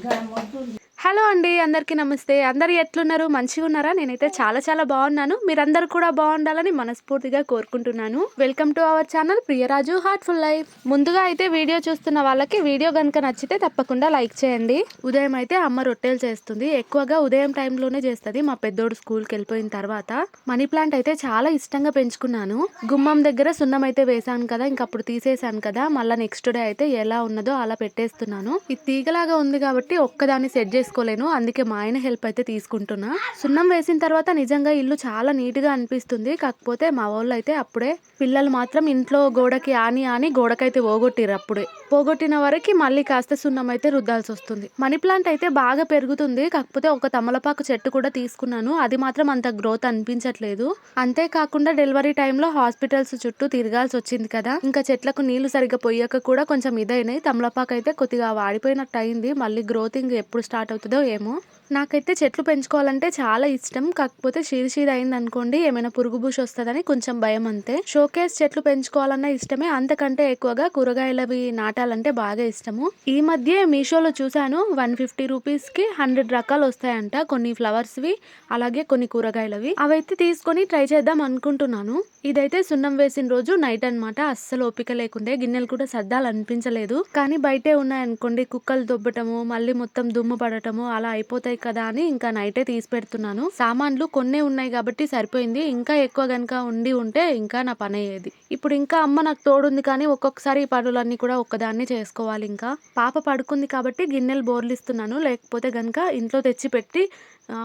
你看，我做 hello అండి అందరికీ నమస్తే. అందరు ఎట్లున్నారు? మంచిగా ఉన్నారా నేనైతే చాలా చాలా బాగున్నాను. మీరందరూ కూడా బాగుండాలని మనస్ఫూర్తిగా కోరుకుంటున్నాను. Welcome to our channel Priyaraju heartful life ముందుగా అయితే వీడియో చూస్తున్న వాళ్ళకి వీడియో కనుక నచ్చితే తప్పకుండా లైక్ చేయండి. ఉదయం అయితే అమ్మ రొట్టెలు చేస్తుంది. ఎక్కువగా ఉదయం టైంలోనే చేస్తుంది. మా పెద్దోడు స్కూల్కి వెళ్ళిపోయిన తర్వాత మనీ ప్లాంట్ అయితే చాలా ఇష్టంగా పెంచుకున్నాను. గుమ్మం దగ్గర సున్నం అయితే వేసాను కదా ఇంక అప్పుడు తీసేసాను కదా. మళ్ళీ నెక్స్ట్ డే అయితే ఎలా ఉన్నదో అలా పెట్టేస్తున్నాను. ఇది తీగలాగా ఉంది కాబట్టి ఒక్కదాన్ని సెట్ చేసుకోలేను అందుకే మా ఆయన హెల్ప్ అయితే తీసుకుంటున్నా. సున్నం వేసిన తర్వాత నిజంగా ఇల్లు చాలా నీట్గా అనిపిస్తుంది. కాకపోతే మా వాళ్ళు అయితే అప్పుడే పిల్లలు మాత్రం ఇంట్లో గోడకి ఆని ఆని గోడకైతే పోగొట్టిరు అప్పుడే. పోగొట్టిన వరకు మళ్ళీ కాస్త సున్నం అయితే రుద్దాల్సి వస్తుంది. మనీ ప్లాంట్ అయితే బాగా పెరుగుతుంది. కాకపోతే ఒక తమలపాకు చెట్టు కూడా తీసుకున్నాను. అది మాత్రం అంత గ్రోత్ అనిపించట్లేదు. అంతేకాకుండా డెలివరీ టైంలో హాస్పిటల్స్ చుట్టూ తిరగాల్సి వచ్చింది కదా. ఇంకా చెట్లకు నీళ్ళు సరిగ్గా పొయ్యక కూడా కొంచెం ఇదైనాయి. తమలపాకు అయితే కొద్దిగా వాడిపోయినట్టు అయింది. మళ్ళీ గ్రోతింగ్ ఎప్పుడు స్టార్ట్ అవుతుంది ఏమో నాకైతే చెట్లు పెంచుకోవాలంటే చాలా ఇష్టం. కాకపోతే షీర్ షీర్ అయింది అనుకోండి ఏమైనా పురుగు బూష్ వస్తుందని కొంచెం భయం అంతే. షోకేస్ చెట్లు పెంచుకోవాలన్న ఇష్టమే. అంతకంటే ఎక్కువగా కూరగాయలవి నాటాలంటే బాగా ఇష్టము. ఈ మధ్య మీషోలో చూశాను వన్ ఫిఫ్టీ రూపీస్కి హండ్రెడ్ రకాలు వస్తాయంట కొన్ని ఫ్లవర్స్ వి అలాగే కొన్ని కూరగాయలవి. అవైతే తీసుకొని ట్రై చేద్దాం అనుకుంటున్నాను. ఇదైతే సున్నం వేసిన రోజు నైట్ అన్నమాట. అస్సలు ఓపిక లేకుండే గిన్నెలు కూడా సర్దాలనిపించలేదు. కానీ బయటే ఉన్నాయనుకోండి కుక్కలు దొబ్బటము మళ్ళీ మొత్తం దుమ్ము పడటము అలా అయిపోతాయి కదా అని ఇంకా నైటే తీసి పెడుతున్నాను. సామాన్లు కొన్నే ఉన్నాయి కాబట్టి సరిపోయింది. ఇంకా ఎక్కువ గనక ఉండి ఉంటే ఇంకా నా పని అయ్యేది. ఇప్పుడు ఇంకా అమ్మ నాకు తోడుంది కానీ ఒక్కొక్కసారి ఈ పనులన్నీ కూడా ఒక్కదాన్ని చేసుకోవాలి ఇంకా. పాప పడుకుంది కాబట్టి గిన్నెలు బోర్లిస్తున్నాను. లేకపోతే గనక ఇంట్లో తెచ్చి పెట్టి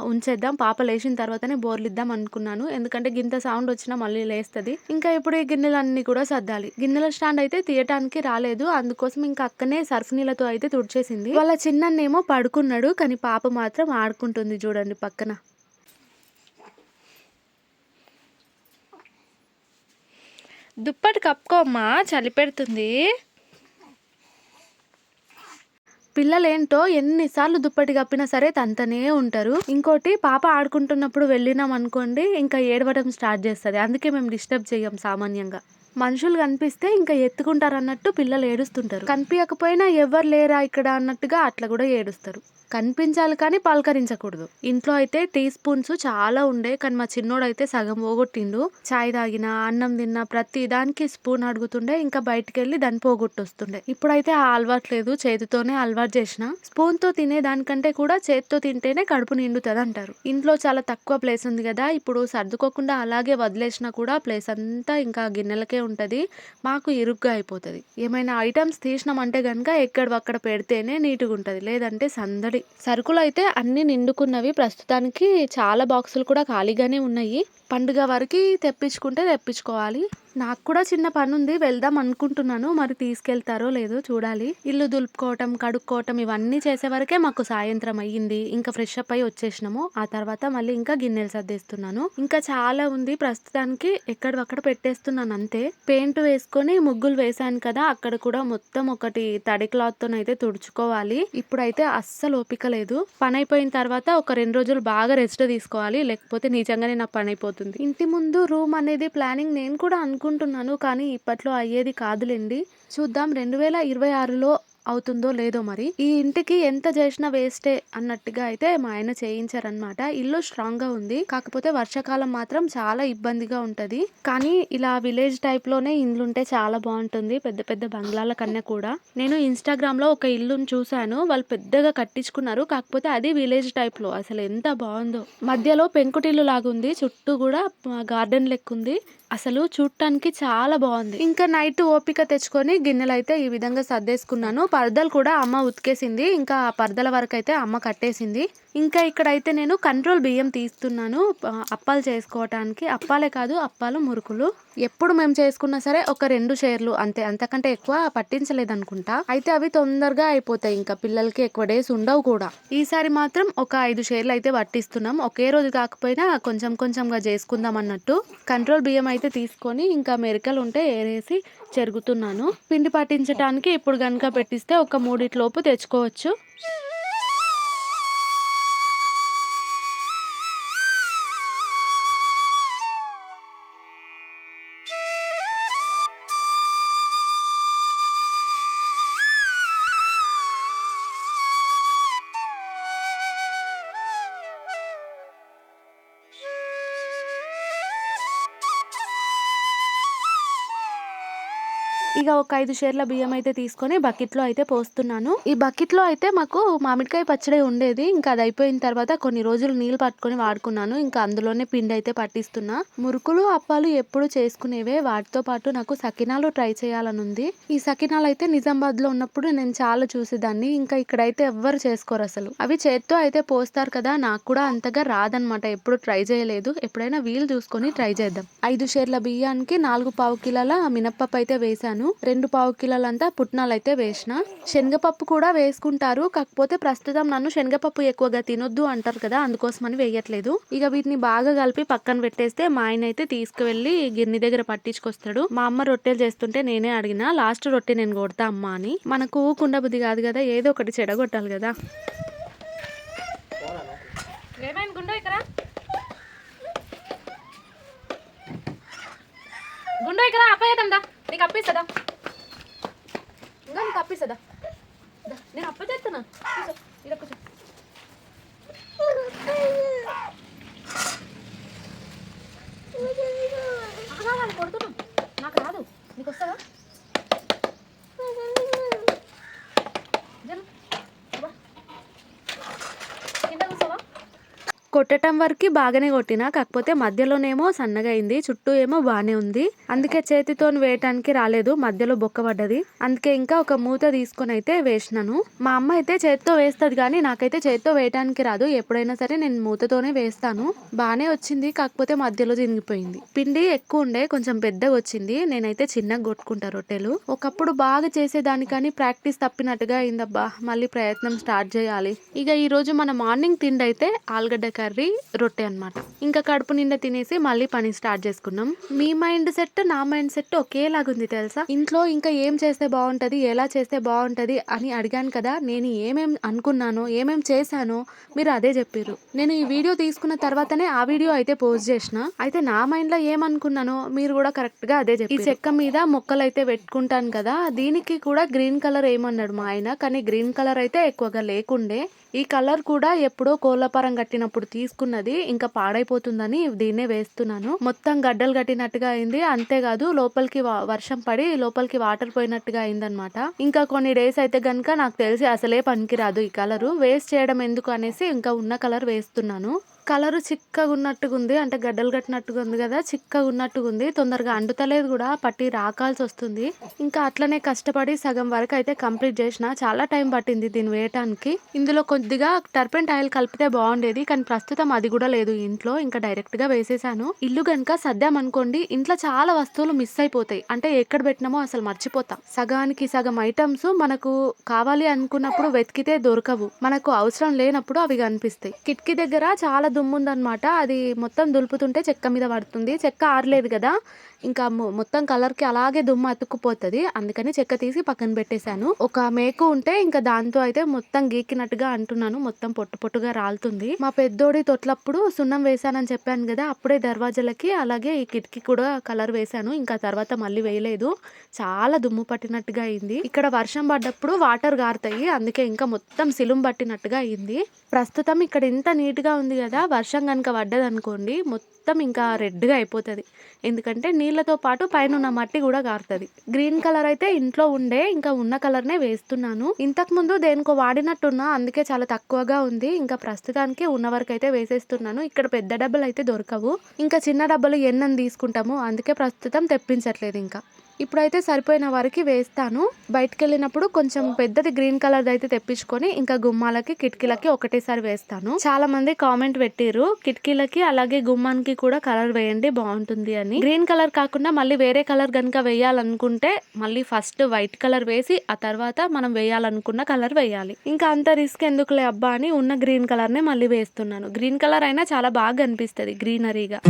ఉంచేద్దాం. పాప లేచిన తర్వాతనే బోర్లు ఇద్దాం అనుకున్నాను. ఎందుకంటే గింత సౌండ్ వచ్చినా మళ్ళీ లేస్తుంది. ఇంకా ఇప్పుడు ఈ గిన్నెలన్నీ కూడా సర్దాలి. గిన్నెల స్టాండ్ అయితే తీయటానికి రాలేదు. అందుకోసం ఇంకా అక్కనే సర్ఫ్ నీళ్ళతో అయితే తుడిచేసింది. వాళ్ళ చిన్నన్నేమో పడుకున్నాడు కానీ పాప మాత్రం ఆడుకుంటుంది చూడండి పక్కన. దుప్పటి కప్పుకోమ్మా చలి పెడుతుంది పిల్లలేంటో ఎన్నిసార్లు దుప్పటి కప్పినా సరే తంతనే ఉంటారు. ఇంకోటి పాప ఆడుకుంటున్నప్పుడు వెళ్ళినాం అనుకోండి ఇంకా ఏడవడం స్టార్ట్ చేస్తుంది. అందుకే మేము డిస్టర్బ్ చేయం సామాన్యంగా. మనుషులు కనిపిస్తే ఇంకా ఎత్తుకుంటారు అన్నట్టు పిల్లలు ఏడుస్తుంటారు. కనిపించకపోయినా ఎవరు లేరా ఇక్కడ అన్నట్టుగా అట్లా కూడా ఏడుస్తారు. కనిపించాలి కానీ పలకరించకూడదు. ఇంట్లో అయితే టీ స్పూన్స్ చాలా ఉండే కానీ మా చిన్నోడు అయితే సగం పోగొట్టిండు. చాయ్ తాగినా అన్నం తిన్న ప్రతి దానికి స్పూన్ అడుగుతుండే ఇంకా బయటికి వెళ్ళి దాన్ని పోగొట్టొస్తుండే. ఇప్పుడైతే ఆ అలవాటు లేదు చేతితోనే అలవాటు చేసిన. స్పూన్తో తినే దానికంటే కూడా చేతితో తింటేనే కడుపు నిండుతుంది అంటారు ఇంట్లో చాలా తక్కువ ప్లేస్ ఉంది కదా ఇప్పుడు సర్దుకోకుండా అలాగే వదిలేసినా కూడా ప్లేస్ అంతా ఇంకా గిన్నెలకే ఉంటుంది మాకు ఇరుగ్గా అయిపోతుంది. ఏమైనా ఐటమ్స్ తీసినామంటే కనుక ఎక్కడవక్కడ పెడితేనే నీట్గా ఉంటుంది లేదంటే సందడి. సరుకులు అయితే అన్నీ నిండుకున్నవి. ప్రస్తుతానికి చాలా బాక్సులు కూడా ఖాళీగానే ఉన్నాయి. పండుగ వరకు తెప్పించుకుంటే తెప్పించుకోవాలి. నాకు కూడా చిన్న పని ఉంది వెళ్దాం అనుకుంటున్నాను. మరి తీసుకెళ్తారో లేదో చూడాలి. ఇల్లు దులుపుకోవటం కడుక్కోవటం ఇవన్నీ చేసే వరకే మాకు సాయంత్రం అయ్యింది. ఇంకా ఫ్రెష్ అప్ అయి వచ్చేసినాము. ఆ తర్వాత మళ్ళీ ఇంకా గిన్నెలు సర్దేస్తున్నాను. ఇంకా చాలా ఉంది. ప్రస్తుతానికి ఎక్కడవక్కడ పెట్టేస్తున్నాను అంతే. పెయింట్ వేసుకొని ముగ్గులు వేసాను కదా అక్కడ కూడా మొత్తం ఒకటి తడి క్లాత్ తోనైతే తుడుచుకోవాలి. ఇప్పుడైతే అస్సలు ఓపిక లేదు. పని అయిపోయిన తర్వాత ఒక రెండు రోజులు బాగా రెస్ట్ తీసుకోవాలి. లేకపోతే నిజంగానే నా పని అయిపోతుంది. ఇంటి ముందు రూమ్ అనేది ప్లానింగ్ నేను కూడా అనుకుంటున్నాను కానీ ఇప్పట్లో అయ్యేది కాదులేండి. చూద్దాం రెండు వేల ఇరవై ఆరులో అవుతుందో లేదో మరి. ఈ ఇంటికి ఎంత చేసినా వేస్టే అన్నట్టుగా అయితే మా ఆయన చేయించారనమాట ఇల్లు స్ట్రాంగ్గా ఉంది. కాకపోతే వర్షాకాలం మాత్రం చాలా ఇబ్బందిగా ఉంటది. కానీ ఇలా విలేజ్ టైప్లోనే ఇల్లు ఉంటే చాలా బాగుంటుంది. పెద్ద పెద్ద బంగ్లాల కన్నా కూడా. నేను ఇన్స్టాగ్రామ్లో ఒక ఇల్లుని చూశాను. వాళ్ళు పెద్దగా కట్టించుకున్నారు. కాకపోతే అది విలేజ్ టైప్లో. అసలు ఎంత బాగుందో. మధ్యలో పెంకుటిల్లు లాగుంది. చుట్టూ కూడా గార్డెన్ లెక్కుంది. అసలు చూడటానికి చాలా బాగుంది. ఇంకా నైట్ ఓపిక తెచ్చుకొని గిన్నెలు అయితే ఈ విధంగా సర్దేసుకున్నాను. పరదలు కూడా అమ్మ ఉతికేసింది. ఇంకా ఆ పరదల వరకు అయితే అమ్మ కట్టేసింది. ఇంకా ఇక్కడైతే నేను కంట్రోల్ బియ్యం తీస్తున్నాను. అప్పాలు చేసుకోవటానికి. అప్పాలే కాదు అప్పాలు మురుకులు. ఎప్పుడు మేము చేసుకున్నా సరే ఒక రెండు షేర్లు అంతే. అంతకంటే ఎక్కువ పట్టించలేదు అనుకుంటా అయితే అవి తొందరగా అయిపోతాయి ఇంకా. పిల్లలకి ఎక్కువ డేస్ ఉండవు కూడా. ఈసారి మాత్రం ఒక ఐదు షేర్లు అయితే పట్టిస్తున్నాం. ఒకే రోజు కాకపోయినా కొంచెం కొంచెంగా చేసుకుందాం అన్నట్టు. కంట్రోల్ బియ్యం అయితే తీసుకొని ఇంకా మెరికలు ఉంటే ఏరేసి చెరుగుతున్నాను. పిండి పట్టించడానికి ఇప్పుడు కనుక పెట్టిస్తే ఒక మూడిట్లోపు తెచ్చుకోవచ్చు. ఇక ఒక ఐదు షేర్ల బియ్యం అయితే తీసుకొని బకెట్లో అయితే పోస్తున్నాను. ఈ బకెట్లో అయితే మాకు మామిడికాయ పచ్చడి ఉండేది. ఇంకా అది అయిపోయిన తర్వాత కొన్ని రోజులు నీళ్ళు పట్టుకొని వాడుకున్నాను. ఇంకా అందులోనే పిండి అయితే పట్టిస్తున్నా. మురుకులు అప్పాలు ఎప్పుడు చేసుకునేవే. వాటితో పాటు నాకు సకినాలు ట్రై చేయాలని ఉంది. ఈ సకినాలు అయితే నిజామాబాద్లో ఉన్నప్పుడు నేను చాలా చూసేదాన్ని. ఇంకా ఇక్కడైతే ఎవ్వరు చేసుకోరు అసలు. అవి చేత్తో అయితే పోస్తారు కదా. నాకు కూడా అంతగా రాదనమాట ఎప్పుడు ట్రై చేయలేదు. ఎప్పుడైనా వీలు చూసుకొని ట్రై చేద్దాం. ఐదు షేర్ల బియ్యానికి నాలుగు పావు కిలోల మినప్పప్పు అయితే వేసాను రెండు పావు కిలోలంతా పుట్నాలు అయితే వేసిన. శనగపప్పు కూడా వేసుకుంటారు. కాకపోతే ప్రస్తుతం నన్ను శనగపప్పు ఎక్కువగా తినొద్దు అంటారు కదా అందుకోసమని వేయట్లేదు. ఇక వీటిని బాగా కలిపి పక్కన పెట్టేస్తే మా ఆయన అయితే తీసుకువెళ్ళి గిన్నె దగ్గర పట్టించుకొస్తాడు. మా అమ్మ రొట్టెలు చేస్తుంటే నేనే అడిగిన లాస్ట్ రొట్టె నేను కొడతా అమ్మ అని. మనకు కుండ బుద్ధి కాదు కదా ఏదో ఒకటి చెడగొట్టాలి కదా. గుండో ఇక్కడ? గుండె ఇక్కడ నీకు అప్పిస్తుందా? ఇంకా నీకు అప్పిస్తుందా? నేను అప్పచేస్తున్నా కూర్చో, ఈడ కూర్చో. కొడుతున్నాం నాకు రాదు. నీకు వస్తుందా కొట్టటం వరకు బాగానే కొట్టినా కాకపోతే మధ్యలోనేమో సన్నగా అయింది చుట్టూ ఏమో బాగానే ఉంది. అందుకే చేతితో వేయటానికి రాలేదు మధ్యలో బొక్క పడ్డది. అందుకే ఇంకా ఒక మూత తీసుకొని అయితే వేసినాను. మా అమ్మ అయితే చేతితో వేస్తుంది కానీ నాకైతే చేతితో వేయటానికి రాదు. ఎప్పుడైనా సరే నేను మూతతోనే వేస్తాను. బాగానే వచ్చింది కాకపోతే మధ్యలో చినిగిపోయింది పిండి ఎక్కువ ఉండే కొంచెం పెద్దగా వచ్చింది. నేనైతే చిన్నగా కొట్టుకుంటా రొట్టెలు. ఒకప్పుడు బాగా చేసేదాని కానీ ప్రాక్టీస్ తప్పినట్టుగా అయిందబ్బా. మళ్ళీ ప్రయత్నం స్టార్ట్ చేయాలి. ఇక ఈరోజు మన మార్నింగ్ తిండి అయితే ఆలుగడ్డ కర్రీ రొట్టె అన్నమాట. ఇంకా కడుపు నిండా తినేసి మళ్ళీ పని స్టార్ట్ చేసుకున్నాం. మీ మైండ్ సెట్ నా మైండ్ సెట్ ఒకేలాగుంది తెలుసా? ఇంట్లో ఇంకా ఏం చేస్తే బాగుంటది ఎలా చేస్తే బాగుంటది అని అడిగాను కదా నేను ఏమేం అనుకున్నానో ఏమేం చేశానో మీరు అదే చెప్పారు నేను ఈ వీడియో తీసుకున్న తర్వాతనే ఆ వీడియో అయితే పోస్ట్ చేసిన. అయితే నా మైండ్లో ఏమనుకున్నానో మీరు కూడా కరెక్ట్గా అదే చెప్పి ఈ చెక్క మీద మొక్కలు అయితే పెట్టుకుంటాను కదా దీనికి కూడా గ్రీన్ కలర్ ఏమన్నాడు మా ఆయన. కానీ గ్రీన్ కలర్ అయితే ఎక్కువగా లేకుండే. ఈ కలర్ కూడా ఎప్పుడో కోళ్ళపారం కట్టినప్పుడు తీసుకున్నది. ఇంకా పాడైపోతుందని దీన్నే వేస్తున్నాను. మొత్తం గడ్డలు కట్టినట్టుగా అయింది. అంతేకాదు లోపలికి వర్షం పడి లోపలికి వాటర్ పోయినట్టుగా అయిందనమాట ఇంకా కొన్ని డేస్ అయితే కనుక నాకు తెలిసి అసలే పనికిరాదు ఈ కలరు. వేస్ట్ చేయడం ఎందుకు అనేసి ఇంకా ఉన్న కలర్ వేస్తున్నాను. కలర్ చిక్కగా ఉన్నట్టుగా ఉంది అంటే గడ్డలు కట్టినట్టుగా ఉంది కదా చిక్కగా ఉన్నట్టుగా ఉంది తొందరగా అండుతలేదు కూడా పట్టి రాకాల్సి వస్తుంది ఇంకా అట్లనే కష్టపడి సగం వరకు అయితే కంప్లీట్ చేసిన చాలా టైం పట్టింది దీన్ని వేయటానికి. ఇందులో కొద్దిగా టర్పెంట్ ఆయిల్ కలిపితే బాగుండేది కానీ ప్రస్తుతం అది కూడా లేదు ఇంట్లో. ఇంకా డైరెక్ట్గా వేసేసాను. ఇల్లు గనుక సర్దామనుకోండి ఇంట్లో చాలా వస్తువులు మిస్ అయిపోతాయి. అంటే ఎక్కడ పెట్టినామో అసలు మర్చిపోతాం. సగానికి సగం ఐటమ్స్ మనకు కావాలి అనుకున్నప్పుడు వెతికితే దొరకవు. మనకు అవసరం లేనప్పుడు అవి కనిపిస్తాయి. కిటికీ దగ్గర చాలా దుమ్ము ఉందన్నమాట అది మొత్తం దులుపుతుంటే చెక్క మీద పడుతుంది. చెక్క ఆరలేదు కదా. ఇంకా మొత్తం కలర్కి అలాగే దుమ్ము అతుక్కుపోతుంది. అందుకని చెక్క తీసి పక్కన పెట్టేశాను. ఒక మేకు ఉంటే ఇంకా దాంతో అయితే మొత్తం గీకినట్టుగా అంటున్నాను. మొత్తం పొట్టు పొట్టుగా రాలుతుంది. మా పెద్దోడి తొట్లప్పుడు సున్నం వేశానని చెప్పాను కదా అప్పుడే దర్వాజలకి అలాగే ఈ కిటికీ కూడా కలర్ వేశాను. ఇంకా తర్వాత మళ్ళీ వేయలేదు. చాలా దుమ్ము పట్టినట్టుగా అయింది. ఇక్కడ వర్షం పడ్డప్పుడు వాటర్ గారుతాయి. అందుకే ఇంకా మొత్తం సిలుం పట్టినట్టుగా అయింది. ప్రస్తుతం ఇక్కడ ఇంత నీట్గా ఉంది కదా వర్షం కనుక పడ్డది అనుకోండి మొత్తం ఇంకా రెడ్గా అయిపోతుంది. ఎందుకంటే నీళ్ళతో పాటు పైన ఉన్న మట్టి కూడా కారుతుంది గ్రీన్ కలర్ అయితే ఇంట్లో ఉండే ఇంకా ఉన్న కలర్ నే వేస్తున్నాను. ఇంతకు ముందు దేనికో వాడినట్టున్నా అందుకే చాలా తక్కువగా ఉంది. ఇంకా ప్రస్తుతానికి ఉన్న వరకు అయితే వేసేస్తున్నాను. ఇక్కడ పెద్ద డబ్బులు అయితే దొరకవు. ఇంకా చిన్న డబ్బులు ఎన్నని తీసుకుంటాము. అందుకే ప్రస్తుతం తెప్పించట్లేదు ఇంకా. ఇప్పుడైతే సరిపోయిన వరకు వేస్తాను. బయటకు వెళ్ళినప్పుడు కొంచెం పెద్దది గ్రీన్ కలర్ అయితే తెప్పించుకొని ఇంకా గుమ్మాలకి కిటికీలకి ఒకటేసారి వేస్తాను. చాలా మంది కామెంట్ పెట్టిర్రు కిటికీలకి అలాగే గుమ్మానికి కూడా కలర్ వేయండి బాగుంటుంది అని. గ్రీన్ కలర్ కాకుండా మళ్ళీ వేరే కలర్ కనుక వేయాలనుకుంటే మళ్ళీ ఫస్ట్ వైట్ కలర్ వేసి ఆ తర్వాత మనం వేయాలనుకున్న కలర్ వేయాలి. ఇంకా అంత రిస్క్ ఎందుకులే అబ్బా అని ఉన్న గ్రీన్ కలర్ నే మళ్ళీ వేస్తున్నాను. గ్రీన్ కలర్ అయినా చాలా బాగా అనిపిస్తుంది గ్రీనరీగా.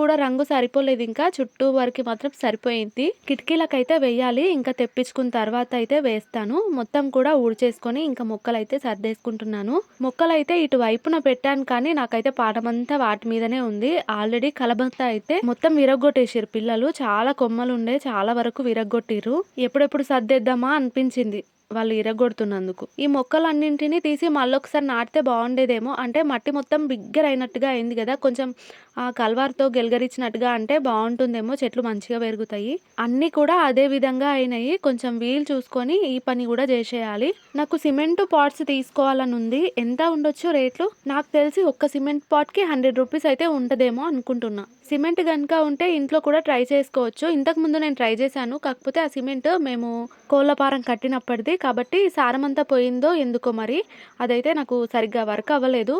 కూడా రంగు సరిపోలేదు ఇంకా. చుట్టూ వరకు మాత్రం సరిపోయింది. కిటికీలకైతే వేయాలి. ఇంకా తెప్పించుకున్న తర్వాత అయితే వేస్తాను. మొత్తం కూడా ఊడ్చేసుకొని ఇంకా మొక్కలు అయితే సర్దేసుకుంటున్నాను. మొక్కలు అయితే ఇటు వైపున పెట్టాను కానీ నాకైతే పాఠమంతా వాటి మీదనే ఉంది. ఆల్రెడీ కలబంత అయితే మొత్తం విరగొట్టేసారు పిల్లలు. చాలా కొమ్మలు ఉండే చాలా వరకు విరగొట్టిరు ఎప్పుడెప్పుడు సర్దేద్దామా అనిపించింది. వాళ్ళు ఇరగొడుతున్నందుకు. ఈ మొక్కలన్నింటినీ తీసి మళ్ళొకసారి నాటితే బాగుండేదేమో. అంటే మట్టి మొత్తం బిగ్గర అయినట్టుగా అయింది కదా. కొంచెం ఆ కల్వార్తో గెలగరిచ్చినట్టుగా అంటే బాగుంటుందేమో. చెట్లు మంచిగా పెరుగుతాయి. అన్నీ కూడా అదే విధంగా అయినాయి. కొంచెం వీలు చూసుకొని ఈ పని కూడా చేసేయాలి. నాకు సిమెంట్ పాట్స్ తీసుకోవాలని ఉంది ఎంత ఉండొచ్చు రేట్లు? నాకు తెలిసి ఒక్క సిమెంట్ పాట్కి హండ్రెడ్ రూపీస్ అయితే ఉంటుందేమో అనుకుంటున్నా. సిమెంట్ కనుక ఉంటే ఇంట్లో కూడా ట్రై చేసుకోవచ్చు. ఇంతకు ముందు నేను ట్రై చేశాను. కాకపోతే ఆ సిమెంట్ మేము కోళ్ళపారం కట్టినప్పటిది కాబట్టి సారం అంతా పోయిందో ఎందుకో మరి అదైతే నాకు సరిగ్గా వర్క్ అవ్వలేదు.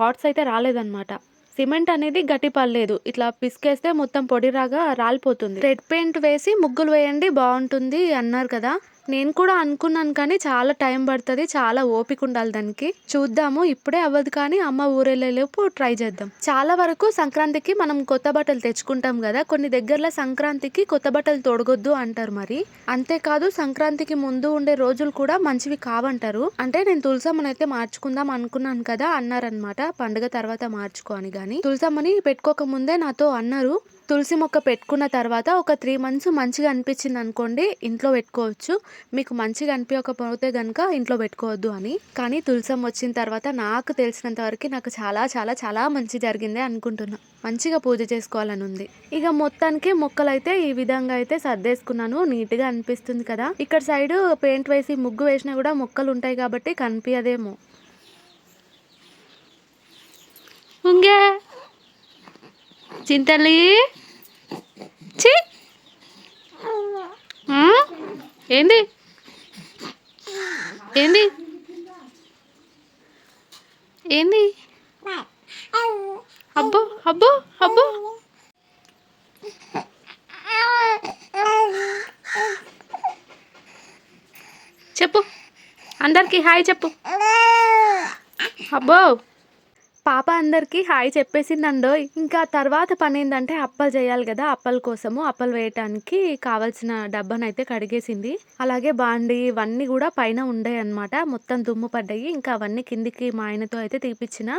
పాట్స్ అయితే రాలేదన్నమాట. సిమెంట్ అనేది గట్టి పడలేదు. ఇట్లా పిసికేస్తే మొత్తం పొడిరాగా రాలిపోతుంది. రెడ్ పెయింట్ వేసి ముగ్గులు వేయండి బాగుంటుంది అన్నారు కదా. నేను కూడా అనుకున్నాను కానీ చాలా టైం పడుతుంది చాలా ఓపిక ఉండాలి దానికి. చూద్దాము ఇప్పుడే అవ్వదు కానీ అమ్మ ఊరెళ్ళేలోపు ట్రై చేద్దాం. చాలా వరకు సంక్రాంతికి మనం కొత్త బట్టలు తెచ్చుకుంటాం కదా కొన్ని దగ్గరలో సంక్రాంతికి కొత్త బట్టలు తొడగొద్దు అంటారు మరి. అంతేకాదు సంక్రాంతికి ముందు ఉండే రోజులు కూడా మంచివి కావంటారు. అంటే నేను తులసమ్మని అయితే మార్చుకుందాం అనుకున్నాను కదా అన్నారనమాట పండుగ తర్వాత మార్చుకో అని కానీ తులసమ్మని పెట్టుకోక ముందే నాతో అన్నారు తులసి మొక్క పెట్టుకున్న తర్వాత ఒక త్రీ మంత్స్ మంచిగా అనిపించింది అనుకోండి ఇంట్లో పెట్టుకోవచ్చు. మీకు మంచిగా అనిపించకపోతే కనుక ఇంట్లో పెట్టుకోవద్దు అని. కానీ తులసం వచ్చిన తర్వాత నాకు తెలిసినంత వరకు నాకు చాలా చాలా చాలా మంచి జరిగిందే అనుకుంటున్నా. మంచిగా పూజ చేసుకోవాలని ఉంది. ఇక మొత్తానికి మొక్కలు అయితే ఈ విధంగా అయితే సర్దేసుకున్నాను. నీట్గా అనిపిస్తుంది కదా. ఇక్కడ సైడ్ పెయింట్ వేసి ముగ్గు వేసినా కూడా మొక్కలు ఉంటాయి కాబట్టి కనిపించదేమో. ఉంగే! చింతలి? చి ఏంది? ఏంది? ఏంది? అబ్బో అబ్బో అబ్బో! చెప్పు. అందరికి హాయ్ చెప్పు. అబ్బో! పాప అందరికీ హాయ్ చెప్పేసిందండో. ఇంకా తర్వాత పని ఏంటంటే అప్పలు చేయాలి కదా అప్పల కోసము అప్పలు వేయటానికి కావాల్సిన డబ్బాను అయితే కడిగేసింది. అలాగే బాండి ఇవన్నీ కూడా పైన ఉండే అనమాట మొత్తం దుమ్ము పడ్డాయి. ఇంకా అవన్నీ కిందికి మా ఆయనతో అయితే తీపిచ్చిన.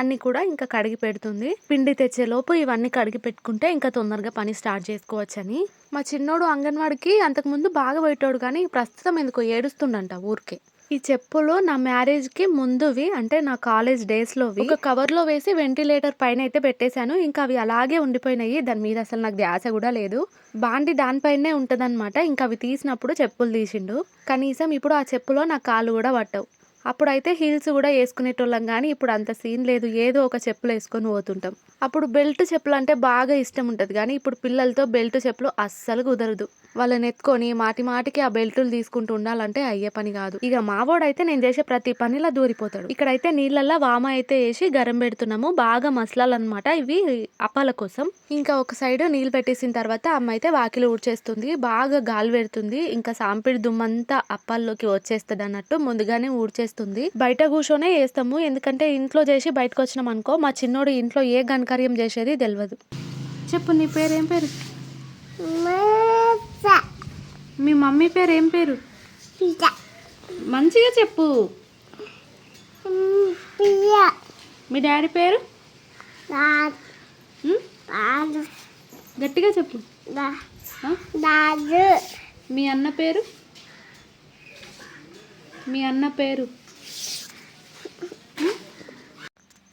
అన్ని కూడా ఇంకా కడిగి పెడుతుంది. పిండి తెచ్చేలోపు ఇవన్నీ కడిగి పెట్టుకుంటే ఇంకా తొందరగా పని స్టార్ట్ చేసుకోవచ్చని. మా చిన్నోడు అంగన్వాడికి అంతకుముందు బాగా పోయేటోడు కానీ ప్రస్తుతం ఎందుకో ఏడుస్తుండంట ఊరికే. ఈ చెప్పులు నా మ్యారేజ్కి ముందువి అంటే నా కాలేజ్ డేస్లోవి. ఒక కవర్లో వేసి వెంటిలేటర్ పైన అయితే పెట్టేశాను. ఇంకా అవి అలాగే ఉండిపోయినాయి. దాని మీద అసలు నాకు ధ్యాస కూడా లేదు. బాండి దానిపైనే ఉంటుందన్నమాట. ఇంకా అవి తీసినప్పుడు చెప్పులు తీసిండు. కనీసం ఇప్పుడు ఆ చెప్పులో నా కాళ్ళు కూడా పట్టవు. అప్పుడైతే హీల్స్ కూడా వేసుకునేటోళ్ళం కానీ ఇప్పుడు అంత సీన్ లేదు. ఏదో ఒక చెప్పులు వేసుకొని పోతుంటాం. అప్పుడు బెల్ట్ చెప్పులు అంటే బాగా ఇష్టం ఉంటుంది. కానీ ఇప్పుడు పిల్లలతో బెల్ట్ చెప్పులు అస్సలు కుదరదు. వాళ్ళని ఎత్తుకొని మాటి మాటికి ఆ బెల్టులు తీసుకుంటూ ఉండాలంటే అయ్యే పని కాదు. ఇక మావోడైతే నేను చేసే ప్రతి పనిలా దూరిపోతాడు. ఇక్కడైతే నీళ్ళల్లో వామ అయితే వేసి గరం పెడుతున్నాము. బాగా మసలాలన్నమాట ఇవి అప్పాల కోసం. ఇంకా ఒక సైడ్ నీళ్ళు పెట్టేసిన తర్వాత అమ్మ అయితే వాకిలు ఊడ్చేస్తుంది. బాగా గాలి పెడుతుంది. ఇంకా సాంపిడి దుమ్మంతా అప్పాల్లోకి వచ్చేస్తుంది అన్నట్టు ముందుగానే ఊడ్చేస్తుంది. బయట కూర్చొనే వేస్తాము. ఎందుకంటే ఇంట్లో చేసి బయటకు వచ్చినాం అనుకో మా చిన్నోడు ఇంట్లో ఏ ఘనకార్యం చేసేది తెలియదు చెప్పు నీ పేరు ఏం పేరు మీ మమ్మీ పేరు ఏం పేరు? మంచిగా చెప్పు. మీ డాడీ పేరు? గట్టిగా చెప్పు? మీ అన్న పేరు? మీ అన్న పేరు?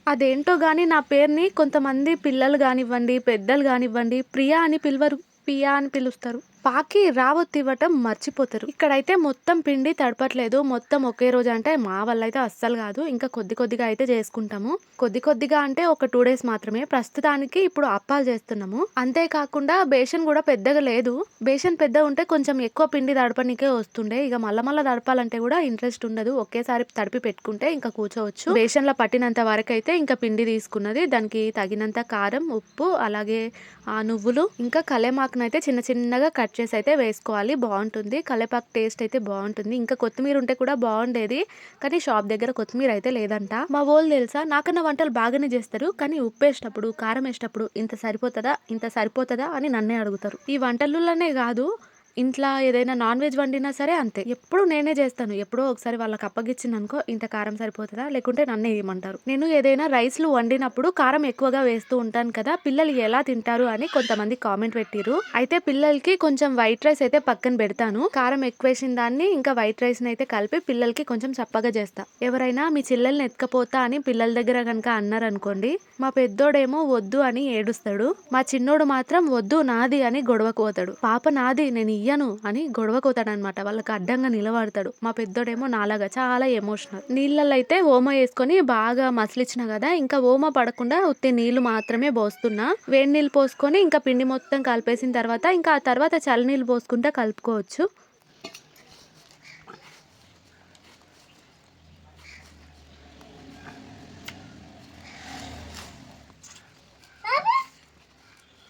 అదేంటో కానీ నా పేరుని కొంతమంది పిల్లలు కానివ్వండి పెద్దలు కానివ్వండి ప్రియా అని పిలవరు పియా అని పిలుస్తారు. పాకి రావత్తు ఇవ్వటం మర్చిపోతారు. ఇక్కడైతే మొత్తం పిండి తడపట్లేదు. మొత్తం ఒకే రోజు అంటే మా వల్ల అయితే అస్సలు కాదు. ఇంకా కొద్ది కొద్దిగా అయితే చేసుకుంటాము. కొద్ది కొద్దిగా అంటే ఒక టూ డేస్ మాత్రమే. ప్రస్తుతానికి ఇప్పుడు అప్పాలు చేస్తున్నాము. అంతేకాకుండా బేషన్ కూడా పెద్దగా లేదు. బేషన్ పెద్ద ఉంటే కొంచెం ఎక్కువ పిండి తడపనికే వస్తుండే. ఇక మళ్ళా మళ్ళీ తడపాలంటే కూడా ఇంట్రెస్ట్ ఉండదు. ఒకేసారి తడిపి పెట్టుకుంటే ఇంకా కూర్చోవచ్చు. బేషన్లో పట్టినంత వరకు అయితే ఇంకా పిండి తీసుకున్నది. దానికి తగినంత కారం ఉప్పు అలాగే ఆ నువ్వులు ఇంకా కలేమాకునైతే చిన్న చిన్నగా కట్ కట్ చేసి అయితే వేసుకోవాలి. బాగుంటుంది. కలేపాకు టేస్ట్ అయితే బాగుంటుంది. ఇంకా కొత్తిమీర ఉంటే కూడా బాగుండేది. కానీ షాప్ దగ్గర కొత్తిమీర అయితే లేదంట. మా వాళ్ళు తెలుసా నాకన్నా వంటలు బాగానే చేస్తారు. కానీ ఉప్పు వేసేటప్పుడు కారం వేసేటప్పుడు ఇంత సరిపోతుందా ఇంత సరిపోతుందా అని నన్నే అడుగుతారు. ఈ వంటలలోనే కాదు ఇంట్లో ఏదైనా నాన్ వెజ్ వండినా సరే అంతే. ఎప్పుడు నేనే చేస్తాను. ఎప్పుడో ఒకసారి వాళ్ళకి అప్పగిచ్చింది అనుకో ఇంత కారం సరిపోతుందా? లేకుంటే నన్నే ఏమంటారు నేను ఏదైనా రైస్లు వండినప్పుడు కారం ఎక్కువగా వేస్తూ ఉంటాను కదా పిల్లలు ఎలా తింటారు అని కొంతమంది కామెంట్ పెట్టిరు అయితే పిల్లలకి కొంచెం వైట్ రైస్ అయితే పక్కన పెడతాను. కారం ఎక్కువ వేసిన దాన్ని ఇంకా వైట్ రైస్ అయితే కలిపి పిల్లలకి కొంచెం చప్పగా చేస్తా. ఎవరైనా మీ చిల్లల్ని ఎత్తుకపోతా అని పిల్లల దగ్గర కనుక అన్నారనుకోండి మా పెద్దోడేమో వద్దు అని ఏడుస్తాడు. మా చిన్నోడు మాత్రం వద్దు నాది అని గొడవకు పోతాడు. పాప నాది నేను ఇయ్యను అని గొడవకు పోతాడు అనమాట వాళ్ళకి అడ్డంగా నిలబడతాడు. మా పెద్దోడేమో నాలాగా చాలా ఎమోషనల్. నీళ్ళల్లో అయితే ఓమ వేసుకొని బాగా మసలిచ్చిన కదా ఇంకా ఓమ పడకుండా ఉత్తి నీళ్ళు మాత్రమే పోస్తున్నా. వేడి నీళ్ళు పోసుకొని ఇంకా పిండి మొత్తం కలిపేసిన తర్వాత ఇంకా ఆ తర్వాత చల్ల నీళ్ళు పోసుకుంటే కలుపుకోవచ్చు.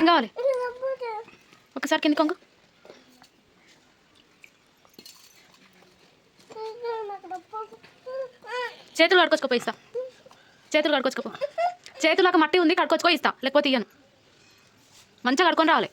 కావాలి? ఒకసారి కింది కొంగు చేతులు కడుకొచ్చుకోపో ఇస్తా. చేతులు కడుకొచ్చుకోపో చేతులకు మట్టి ఉంది కడుకొచ్చుకో ఇస్తా. లేకపోతే ఇయ్యను. మంచిగా కడుకొని రావాలి.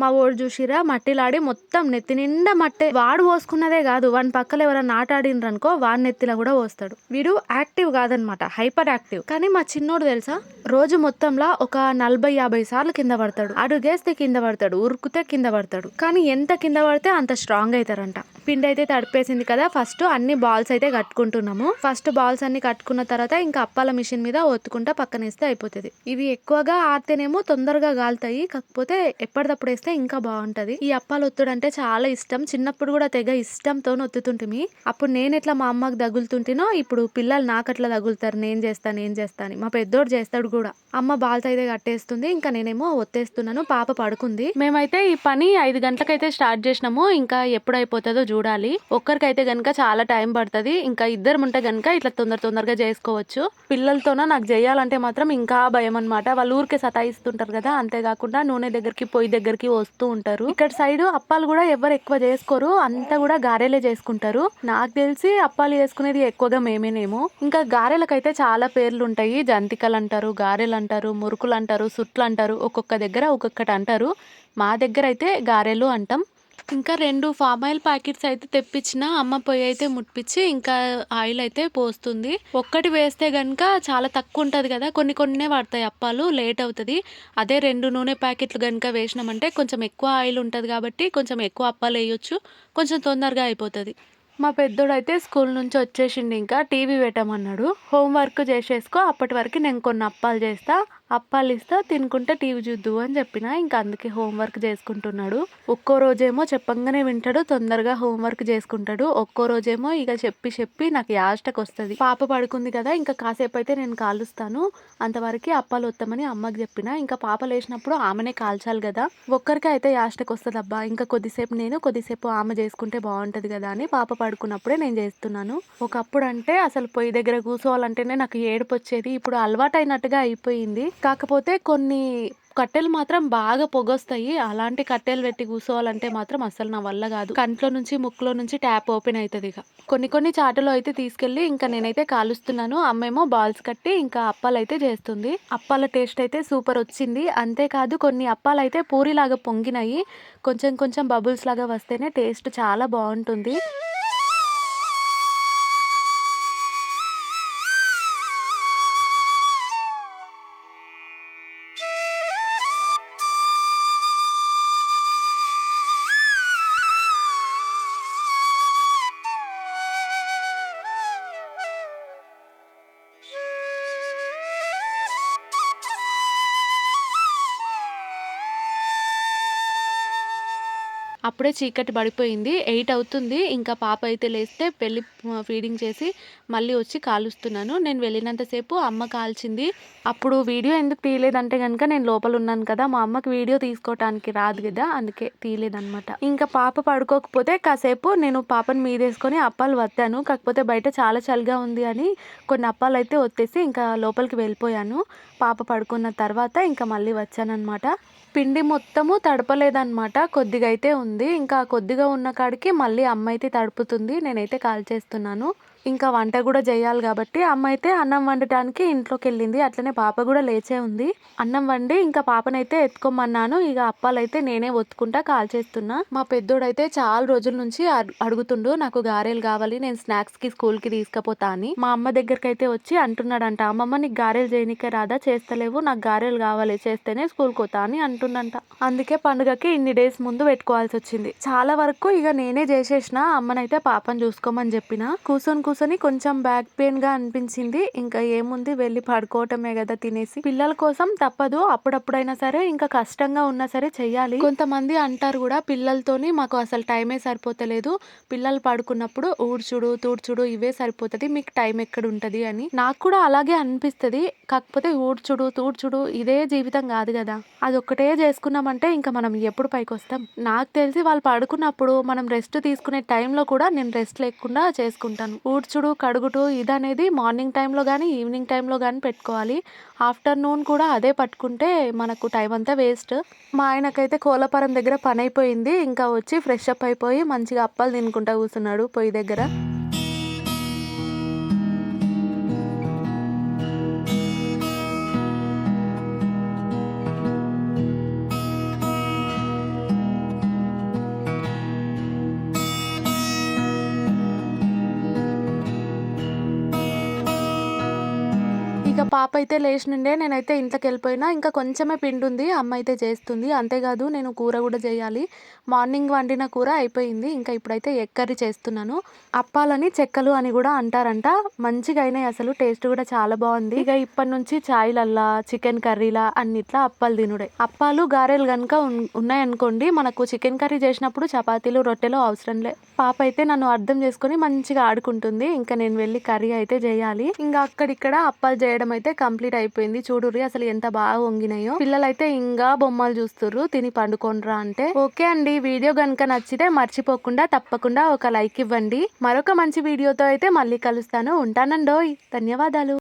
మా ఓడు చూసిరా మట్టిలాడి మొత్తం నెత్తి నిండా మట్టే. వాడు పోసుకున్నదే కాదు వాని పక్కన ఎవరైనా ఆటాడిండ్రు అనుకో వాడి నెత్తిలో కూడా పోస్తాడు. వీడు యాక్టివ్ కాదనమాట హైపర్ యాక్టివ్. కానీ మా చిన్నోడు తెలుసా? రోజు మొత్తంలో ఒక నలభై యాభై సార్లు కింద పడతాడు. అడుగేస్తే కింద పడతాడు ఉరుకుతే కింద పడతాడు. కానీ ఎంత కింద పడితే అంత స్ట్రాంగ్ అవుతారంట పిండి అయితే తడిపేసింది కదా ఫస్ట్ అన్ని బాల్స్ అయితే కట్టుకుంటున్నాము. ఫస్ట్ బాల్స్ అన్ని కట్టుకున్న తర్వాత ఇంకా అప్పాల మిషన్ మీద ఒత్తుకుంటా పక్కనేస్తే అయిపోతుంది. ఇవి ఎక్కువగా ఆడితేనేమో తొందరగా కాలుతాయి కాకపోతే ఎప్పటిదప్పుడు చేస్తే ఇంకా బాగుంటది. ఈ అప్పాలు ఒత్తుడు అంటే చాలా ఇష్టం. చిన్నప్పుడు కూడా తెగ ఇష్టంతో ఒత్తుతుంటిమి అప్పుడు నేను ఎట్లా మా అమ్మకి తగులుతుంటేనో ఇప్పుడు పిల్లలు నాకు అట్లా తగులుతారు? నేను చేస్తాను నేను చేస్తాను? మా పెద్దోడు చేస్తాడు కూడా. అమ్మ బాల్తో అయితే కట్టేస్తుంది ఇంకా నేనేమో ఒత్తేస్తున్నాను పాప పడుకుంది. మేమైతే ఈ పని ఐదు గంటలకైతే స్టార్ట్ చేసినాము. ఇంకా ఎప్పుడు అయిపోతుందో చూడాలి. ఒక్కరికైతే గనుక చాలా టైం పడుతుంది. ఇంకా ఇద్దరు ఉంటే గనుక ఇట్లా తొందర తొందరగా చేసుకోవచ్చు. పిల్లలతోన నాకు చేయాలంటే మాత్రం ఇంకా భయం అనమాట వాళ్ళు ఊరికే సతాయిస్తుంటారు కదా అంతేకాకుండా నూనె దగ్గరికి పొయ్యి దగ్గరికి వస్తూ ఉంటారు. ఇక్కడ సైడ్ అప్పాలు కూడా ఎవరు ఎక్కువ చేసుకోరు. అంతా కూడా గారెలే చేసుకుంటారు. నాకు తెలిసి అప్పాలు చేసుకునేది ఎక్కువగా మేమేనేమో. ఇంకా గారెలకైతే చాలా పేర్లు ఉంటాయి. జంతికలు అంటారు గారెలు అంటారు మురుకులు అంటారు సుట్లు అంటారు ఒక్కొక్క దగ్గర ఒక్కొక్కటి అంటారు. మా దగ్గర అయితే గారెలు అంటాం. ఇంకా రెండు ఫామ్ ఆయిల్ ప్యాకెట్స్ అయితే తెప్పించిన అమ్మ పొయ్యి అయితే ముట్టించి ఇంకా ఆయిల్ అయితే పోస్తుంది. ఒక్కటి వేస్తే కనుక చాలా తక్కువ ఉంటుంది కదా కొన్ని కొన్నే పడతాయి అప్పాలు లేట్ అవుతుంది. అదే రెండు నూనె ప్యాకెట్లు కనుక వేసినామంటే కొంచెం ఎక్కువ ఆయిల్ ఉంటుంది కాబట్టి కొంచెం ఎక్కువ అప్పాలు వేయొచ్చు. కొంచెం తొందరగా అయిపోతుంది. మా పెద్దోడైతే స్కూల్ నుంచి వచ్చేసిండు ఇంకా టీవీ పెట్టమన్నాడు. హోంవర్క్ చేసేసుకో అప్పటి వరకు నేను కొన్ని అప్పాలు చేస్తా అప్పాలు ఇస్తా తినుకుంటే టీవీ చూద్దు అని చెప్పిన ఇంకా అందుకే హోంవర్క్ చేసుకుంటున్నాడు. ఒక్కో రోజేమో చెప్పంగానే వింటాడు తొందరగా హోంవర్క్ చేసుకుంటాడు. ఒక్కో రోజేమో ఇక చెప్పి చెప్పి నాకు యాస్టకు వస్తుంది. పాప పడుకుంది కదా ఇంకా కాసేపు అయితే నేను కాలుస్తాను. అంతవరకు అప్పాలు వస్తామని అమ్మకి చెప్పిన ఇంకా పాప లేచినప్పుడు ఆమెనే కాల్చాలి కదా. ఒక్కరికి అయితే యాస్టకు వస్తుంది అబ్బా ఇంకా కొద్దిసేపు నేను కొద్దిసేపు ఆమె చేసుకుంటే బాగుంటది కదా అని పాప పడుకున్నప్పుడే నేను చేస్తున్నాను. ఒకప్పుడు అంటే అసలు పొయ్యి దగ్గర కూర్చోవాలంటేనే నాకు ఏడుపు వచ్చేది ఇప్పుడు అలవాటు అయినట్టుగా అయిపోయింది. కాకపోతే కొన్ని కట్టెలు మాత్రం బాగా పొగొస్తాయి. అలాంటి కట్టెలు పెట్టి కూర్చోవాలంటే మాత్రం అసలు నా వల్ల కాదు. కంట్లో నుంచి ముక్కులో నుంచి ట్యాప్ ఓపెన్ అవుతుంది ఇక. కొన్ని కొన్ని చాటలు అయితే తీసుకెళ్ళి ఇంకా నేనైతే కాలుస్తున్నాను. అమ్మేమో బాల్స్ కట్టి ఇంకా అప్పాలు అయితే చేస్తుంది. అప్పాల టేస్ట్ అయితే సూపర్ వచ్చింది. అంతేకాదు కొన్ని అప్పాలు అయితే పూరిలాగా పొంగినాయి. కొంచెం కొంచెం బబుల్స్ లాగా వస్తేనే టేస్ట్ చాలా బాగుంటుంది. అప్పుడే చీకటి పడిపోయింది. ఎయిట్ అవుతుంది. ఇంకా పాప అయితే లేస్తే పెళ్ళి ఫీడింగ్ చేసి మళ్ళీ వచ్చి కాలుస్తున్నాను. నేను వెళ్ళినంతసేపు అమ్మ కాల్చింది. అప్పుడు వీడియో ఎందుకు తీయలేదంటే కనుక నేను లోపల ఉన్నాను కదా మా అమ్మకి వీడియో తీసుకోవటానికి రాదు కదా అందుకే తీయలేదనమాట ఇంకా పాప పడుకోకపోతే కాసేపు నేను పాపని మీదేసుకొని అప్పాలు వత్తాను. కాకపోతే బయట చాలా చలిగా ఉంది అని కొన్ని అప్పాలు అయితే వచ్చేసి ఇంకా లోపలికి వెళ్ళిపోయాను. పాప పడుకున్న తర్వాత ఇంకా మళ్ళీ వచ్చానమాట పిండి మొత్తము తడపలేదన్నమాట. కొద్దిగా అయితే ఉంది. ఇంకా కొద్దిగా ఉన్న కాడికి మళ్ళీ అమ్మ అయితే తడుపుతుంది. నేనైతే కాల్ చేస్తున్నాను. ఇంకా వంట కూడా చేయాలి కాబట్టి అమ్మ అయితే అన్నం వండటానికి ఇంట్లోకి వెళ్ళింది అట్లనే పాప కూడా లేచే ఉంది. అన్నం వండి ఇంకా పాపనైతే ఎత్తుకోమన్నాను. ఇక అప్పాలైతే నేనే ఒత్తుకుంటా కాల్ చేస్తున్నా. మా పెద్దోడైతే చాలా రోజుల నుంచి అడుగుతుండు నాకు గారెలు కావాలి నేను స్నాక్స్కి స్కూల్కి తీసుకపోతా అని. మా అమ్మ దగ్గరికి అయితే వచ్చి అంటున్నాడంట అమ్మమ్మ నీకు గారెలు చేయనికే రాదా? చేస్తలేవు. నాకు గారెలు కావాలి చేస్తేనే స్కూల్ పోతా అని అంటుండంట. అందుకే పండుగకి ఇన్ని డేస్ ముందు పెట్టుకోవాల్సి వచ్చింది. చాలా వరకు ఇక నేనే చేసేసిన అమ్మనైతే పాపని చూసుకోమని చెప్పిన. కూర్చొని కూర్చొని కొంచెం బ్యాక్ పెయిన్గా అనిపించింది. ఇంకా ఏముంది? వెళ్ళి పడుకోవటమే కదా తినేసి. పిల్లల కోసం తప్పదు. అప్పుడప్పుడైనా సరే ఇంకా కష్టంగా ఉన్నా సరే చెయ్యాలి. కొంతమంది అంటారు కూడా పిల్లలతోని మాకు అసలు టైమే సరిపోతలేదు. పిల్లలు పడుకున్నప్పుడు ఊడ్చుడు తూడ్చుడు ఇవే సరిపోతుంది. మీకు టైం ఎక్కడ ఉంటది అని. నాకు కూడా అలాగే అనిపిస్తుంది. కాకపోతే ఊడ్చుడు తూడ్చుడు ఇదే జీవితం కాదు కదా. అది ఒక్కటే చేసుకున్నామంటే ఇంకా మనం ఎప్పుడు పైకి వస్తాం? నాకు తెలిసి వాళ్ళు పడుకున్నప్పుడు మనం రెస్ట్ తీసుకునే టైంలో కూడా నేను రెస్ట్ లేకుండా చేసుకుంటాను. ఊడ్చుడు కడుగుడు ఇది అనేది మార్నింగ్ టైంలో కానీ ఈవినింగ్ టైంలో కానీ పెట్టుకోవాలి. ఆఫ్టర్నూన్ కూడా అదే పట్టుకుంటే మనకు టైం అంతా వేస్ట్. మా ఆయనకైతే కోలపరం దగ్గర పని అయిపోయింది ఇంకా వచ్చి ఫ్రెష్ అప్ అయిపోయి మంచిగా అప్పాలు తినుకుంటా కూర్చున్నాడు పొయ్యి దగ్గర. అయితే లేచినుండే నేనైతే ఇంట్లోకి వెళ్ళిపోయినా ఇంకా కొంచెమే పిండి ఉంది అమ్మ అయితే చేస్తుంది. అంతేకాదు నేను కూర కూడా చేయాలి. మార్నింగ్ వండిన కూర అయిపోయింది. ఇంకా ఇప్పుడైతే ఎగ్ కర్రీ చేస్తున్నాను. అప్పాలని చెక్కలు అని కూడా అంటారంట. మంచిగా అయినాయి అసలు. టేస్ట్ కూడా చాలా బాగుంది. ఇక ఇప్పటి నుంచి ఛాయ్లల్లా చికెన్ కర్రీలా అన్నిట్లా అప్పాలు తినుడే. అప్పాలు గారెలు కనుక ఉన్నాయనుకోండి మనకు చికెన్ కర్రీ చేసినప్పుడు చపాతీలు రొట్టెలు అవసరం లే. పాప అయితే నన్ను అర్థం చేసుకొని మంచిగా ఆడుకుంటుంది. ఇంకా నేను వెళ్ళి కర్రీ అయితే చేయాలి. ఇంకా అక్కడిక్కడ అప్పాలు చేయడం అయితే కంప్లీట్ అయిపోయింది. చూడుర్రి అసలు ఎంత బాగా వంగినాయో. పిల్లలైతే ఇంకా బొమ్మలు చూస్తుర్రు. తిని పండుకోండ్రా అంటే. ఓకే అండి. వీడియో కనుక నచ్చితే మర్చిపోకుండా తప్పకుండా ఒక లైక్ ఇవ్వండి. మరొక మంచి వీడియోతో అయితే మళ్ళీ కలుస్తాను. ఉంటానండోయ్. ధన్యవాదాలు.